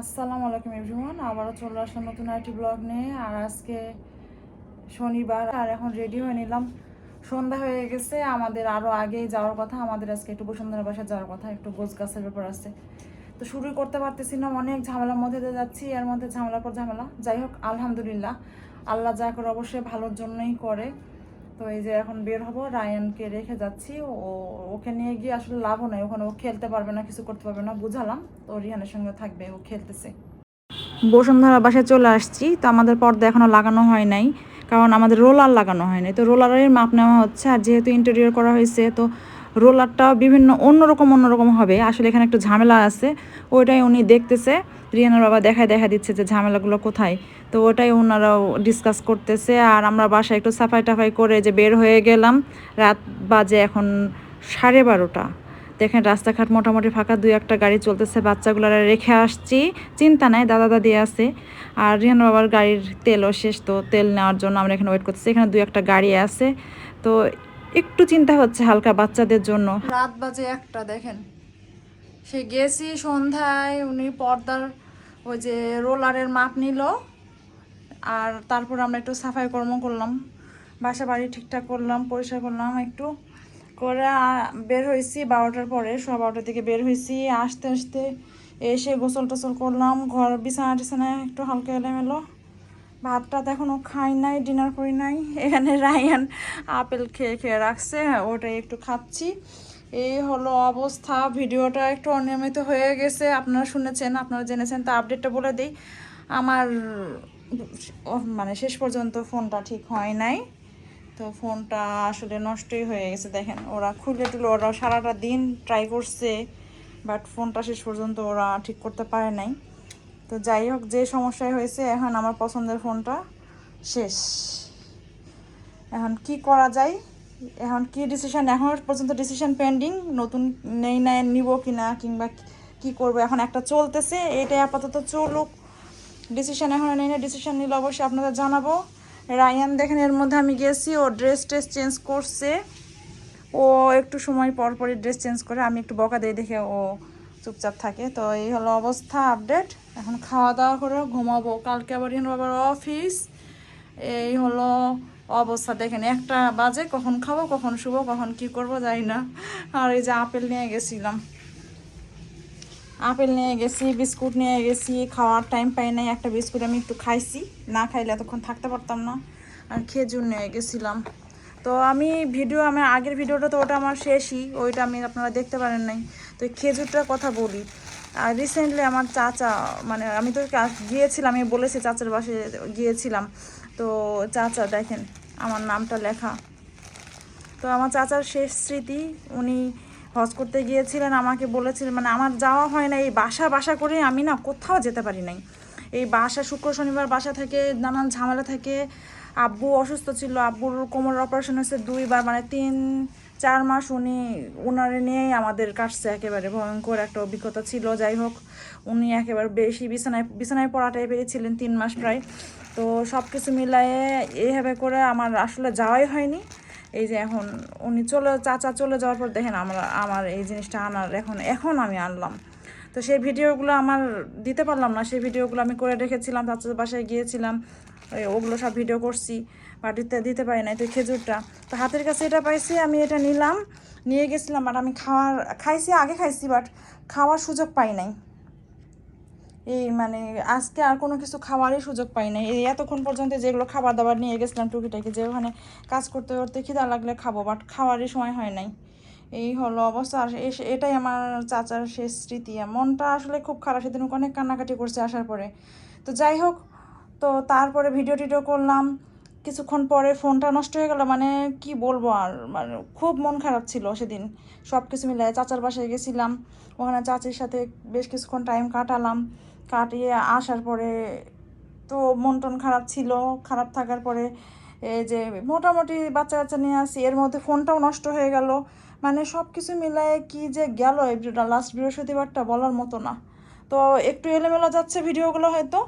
আসসালামু আলাইকুম এভরিওয়ান, আবারও চলে আসলাম নতুন একটি ব্লগ নিয়ে, আর আজকে শনিবার, আর এখন রেডি হয়ে নিলাম। সন্ধ্যা হয়ে গেছে, আমাদের আরও আগেই যাওয়ার কথা, আমাদের আজকে একটু বসুন্ধরা বাসা যাওয়ার কথা, একটু গোছ গাছের ব্যাপার আছে। তো শুরু করতে পারতেছি না, অনেক ঝামেলার মধ্যে দিয়ে যাচ্ছি, এর মধ্যে ঝামেলার পর ঝামেলা। যাই হোক, আলহামদুলিল্লাহ, আল্লাহ যা করে অবশ্যই ভালোর জন্যই করে। তো এই যে এখন বের হব, রায়ানকে রেখে যাচ্ছি। ও, ওকে নিয়ে গিয়ে আসলে লাভও নাই। ওখানে ও খেলতে পারবে না, কিছু করতে পারবে না, বুঝালাম। তো রিহানের সঙ্গে থাকবে, ও খেলতেছে। বসুন্ধরা বাসায় চলে আসছি। তো আমাদের পর্দা এখনও লাগানো হয় নাই, কারণ আমাদের রোলার লাগানো হয় নাই। তো রোলারের মাপ নেওয়া হচ্ছে, আর যেহেতু ইন্টেরিয়র করা হয়েছে, তো রোলারটা বিভিন্ন অন্যরকম অন্যরকম হবে। আসলে এখানে একটু ঝামেলা আছে, ওইটাই উনি দেখতেছে। রিয়ানার বাবা দেখায় দেখা দিচ্ছে যে ঝামেলাগুলো কোথায়। তো ওটাই ওনারাও ডিসকাস করতেছে। আর আমরা বাসায় একটু সাফাই টাফাই করে যে বের হয়ে গেলাম, রাত বাজে এখন সাড়ে বারোটা। দেখেন রাস্তাঘাট মোটামুটি ফাঁকা, দুই একটা গাড়ি চলতেছে, বাচ্চাগুলারা রেখে আসছি। চিন্তা নাই, দাদা দাদি আছে। আর রিহান বাবার গাড়ির তেলও শেষ, তো তেল নেওয়ার জন্য আমরা এখানে ওয়েট করতেছি। এখানে দুই একটা গাড়ি আছে। তো একটু চিন্তা হচ্ছে হালকা বাচ্চাদের জন্য। রাত বাজে একটা, দেখেন। সে গেছি সন্ধ্যায়, উনি পর্দার ওই যে রোলারের মাপ নিল। আর তারপর আমরা একটু সাফাই কর্ম করলাম। বাসা বাড়ি ঠিকঠাক করলাম, পরিষ্কার করলাম একটু। করে বের হয়েছি বারোটার পরে, সোয়া বারোটার দিকে বের হয়েছি। আসতে আসতে এসে গোসল টোসল করলাম, ঘর বিছানা টিছানায় একটু হালকা এলোমেলো। ভাত টাত এখনও খাই নাই, ডিনার করি নাই। এখানে রায়ান আপেল খেয়ে খেয়ে রাখছে, ওটাই একটু খাচ্ছি। এই হলো অবস্থা, ভিডিওটা একটু অনিয়মিত হয়ে গেছে। আপনারা শুনেছেন, আপনারা জেনেছেন, তা আপডেটটা বলে দিই। আমার মানে শেষ পর্যন্ত ফোনটা ঠিক হয় নাই। তো ফোনটা আসলে নষ্টই হয়ে গেছে, দেখেন। ওরা খুলে টুলে ওরা সারাটা দিন ট্রাই করছে বাট ফোনটা শেষ পর্যন্ত ওরা ঠিক করতে পারে নাই। তো যাই হোক, যে সমস্যায় হয়েছে, এখন আমার পছন্দের ফোনটা শেষ। এখন কি করা যায়? এখন কি ডিসিশন এখন পর্যন্ত ডিসিশন পেন্ডিং নতুন নেই না নিব কি না কিংবা কি করব? এখন একটা চলতেছে, এটাই আপাতত চলুক। ডিসিশন এখন নেই না ডিসিশন নিলে অবশ্যই আপনাদের জানাব। রায়ান দেখেন, এর মধ্যে আমি গেছি, ও ড্রেস ট্রেস চেঞ্জ করছে। ও একটু সময় পর পরই ড্রেস চেঞ্জ করে, আমি একটু বকা দিই দেখে ও চুপচাপ থাকে। তো এই হলো অবস্থা আপডেট এখন খাওয়া দাওয়া করে ঘুমাবো। কালকে আবার ইন বাবার অফিস এই হলো অবস্থা। দেখেন, একটা বাজে, কখন খাব, কখন শুবো, কখন কি করব জানি না। আর এই যে আপেল নিয়ে গেছিলাম। আপেল নিয়ে গেছি, বিস্কুট নিয়ে গেছি, খাওয়ার টাইম পাই নাই, একটা বিস্কুট আমি একটু খাইছি। না খাইলে এতক্ষণ থাকতে পারতাম না। আর খেজুর নিয়ে গেছিলাম। তো আমি ভিডিও আমার আগের ভিডিওটা তো ওটা আমার শেষই, ওইটা আমি আপনারা দেখতে পারেন নাই। তো খেজুরটার কথা বলি। আর রিসেন্টলি আমার চাচা মানে আমি তো গিয়েছিলাম, আমি বলেছি চাচার বাসে গিয়েছিলাম। তো চাচা, দেখেন, আমার নামটা লেখা। তো আমার চাচার শেষ স্মৃতি, উনি হজ করতে গিয়েছিলেন, আমাকে বলেছিলেন মানে আমার যাওয়া হয় না, এই বাসা বাসা করে আমি না কোথাও যেতে পারি নাই। এই বাসা, শুক্র, শনিবার বাসা থেকে, নানান ঝামেলা থাকে। আব্বু অসুস্থ ছিল, আব্বুর কোমর অপারেশন হয়েছে দুইবার মানে তিন, চার মাস উনি ওনারে নিয়েই আমাদের কাটছে, একেবারে ভয়ঙ্কর একটা অভিজ্ঞতা ছিল, যাই হোক, উনি একেবারে বেশি বিছানায় বিছানায় পড়া টাইপেরই ছিলেন তিন মাস প্রায়। তো সব কিছু মিলায়ে এইভাবে করে আমার আসলে যাওয়াই হয়নি। এই যে এখন উনি চলে, চাচা চলে যাওয়ার পর দেখেন আমরা, আমার এই জিনিসটা আনার এখন এখন আমি আনলাম। তো সেই ভিডিওগুলো আমার দিতে পারলাম না, সেই ভিডিওগুলো আমি করে রেখেছিলাম, চাচার বাসায় গিয়েছিলাম ওগুলো সব ভিডিও করছি বাট দিতে দিতে পারি নাই তো খেজুরটা। তো হাতের কাছে এটা পাইছি, আমি এটা নিলাম, নিয়ে গেছিলাম বাট আমি খাওয়ার, খাইছি, আগে খাইছি বাট খাওয়ার সুযোগ পাই নাই। এই মানে আজকে আর কোনো কিছু খাওয়ারই সুযোগ পাই নাই। এই এতক্ষণ পর্যন্ত যেগুলো খাবার দাবার নিয়ে গেছিলাম টুকিটাকি, যে ওখানে কাজ করতে করতে খিদা লাগলে খাব বাট খাওয়ারই সময় হয় নাই। এই হলো অবস্থা। আর এটাই আমার চাচার শেষ স্মৃতি। মনটা আসলে খুব খারাপ। সেদিন অনেক কান্নাকাটি করছে আসার পরে। তো যাই হোক, তো তারপরে ভিডিও টিডিও করলাম। কিছুক্ষণ পরে ফোনটা নষ্ট হয়ে গেল। মানে কি বলব আর? মানে খুব মন খারাপ ছিল সেদিন। সব কিছু মিলে চাচার বাসায় গেছিলাম। ওখানে চাচির সাথে বেশ কিছুক্ষণ টাইম কাটালাম। কাটিয়ে আসার পরে তো মন টন খারাপ ছিল, খারাপ থাকার পরে এই যে মোটামুটি বাচ্চা কাচ্চা নিয়ে আসি, এর মধ্যে ফোনটাও নষ্ট হয়ে গেল। মানে সব কিছু মিলায়ে কি যে গেল এই লাস্ট বৃহস্পতিবারটা বলার মতো না। তো একটু এলোমেলো যাচ্ছে ভিডিওগুলো হয়তো,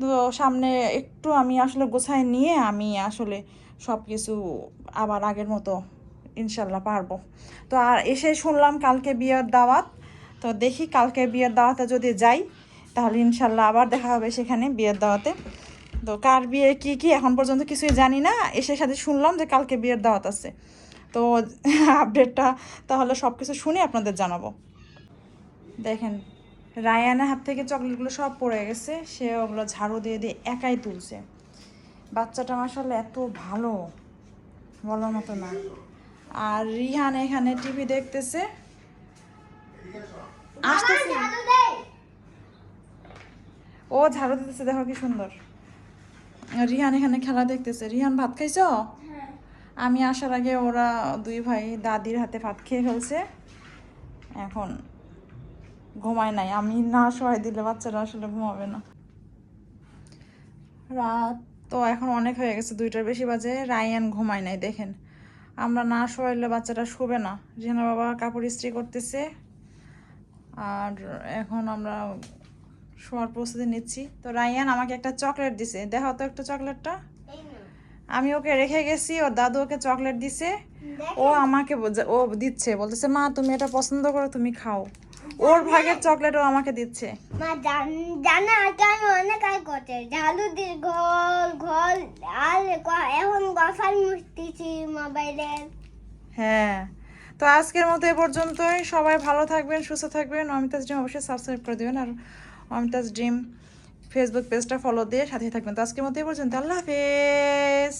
তো সামনে একটু আমি আসলে গোছায় নিয়ে আমি আসলে সব কিছু আবার আগের মতো ইনশাল্লাহ পারব। তো আর এসে শুনলাম কালকে বিয়ের দাওয়াত, তো দেখি কালকে বিয়ের দাওয়াতে যদি যাই তাহলে ইনশাল্লাহ আবার দেখা হবে সেখানে বিয়ের দাওয়াতে। তো কার বিয়ে কি কি এখন পর্যন্ত কিছুই জানি না। এসে সাথে শুনলাম যে কালকে বিয়ের দাওয়াত আছে। তো আপডেটটা তাহলে সব কিছু শুনে আপনাদের জানাব। দেখেন রায়ানের হাত থেকে চকলেটগুলো সব পড়ে গেছে। সে ওগুলো ঝাড়ু দিয়ে দিয়ে একাই তুলছে। বাচ্চাটা মাসাল্লাহ এত ভালো। বলার মতো না। আর রিহান এখানে টিভি দেখতেছে। আসতেছে। ও ঝাড়ু দিতেছে দেখো কি সুন্দর। রিহান এখানে খেলা দেখতেছে। রিহান ভাত খাইছ? আমি আসার আগে ওরা দুই ভাই দাদির হাতে ভাত খেয়ে ফেলছে। এখন ঘুমায় নাই। আমি না সহায় দিলে বাচ্চারা আসলে ঘুমাবে না। রাত তো এখন অনেক হয়ে গেছে দুইটার বেশি বাজে। রায়ান ঘুমায় নাই দেখেন। আমরা না শোয়াইলে বাচ্চাটা শোবে না। রিহানা বাবা কাপড় ইস্ত্রি করতেছে। আর এখন আমরা শোয়ার প্রস্তুতি নিচ্ছি। তো রায়ান আমাকে একটা চকলেট দিছে। দেখো তো একটা চকলেটটা। আমি ওকে রেখে গেছি ওর দাদু ওকে চকলেট দিছে। ও আমাকে ও দিচ্ছে। বলতেছে মা তুমি এটা পছন্দ করো তুমি খাও। ওর ভাগের চকলেট ও আমাকে দিচ্ছে। মা জানা আমি অনেক করতে আর এখন মুছতেছি হ্যাঁ। তো আজকের মতো এ পর্যন্তই। সবাই ভালো থাকবেন সুস্থ থাকবেন। অমিতাজ অবশ্যই সাবস্ক্রাইব করে দেবেন। আর অমিতাজ ড্রিম ফেসবুক পেজটা ফলো দিয়ে সাথে থাকবেন। তো আজকের মতো এ পর্যন্ত। আল্লাহ হাফেজ!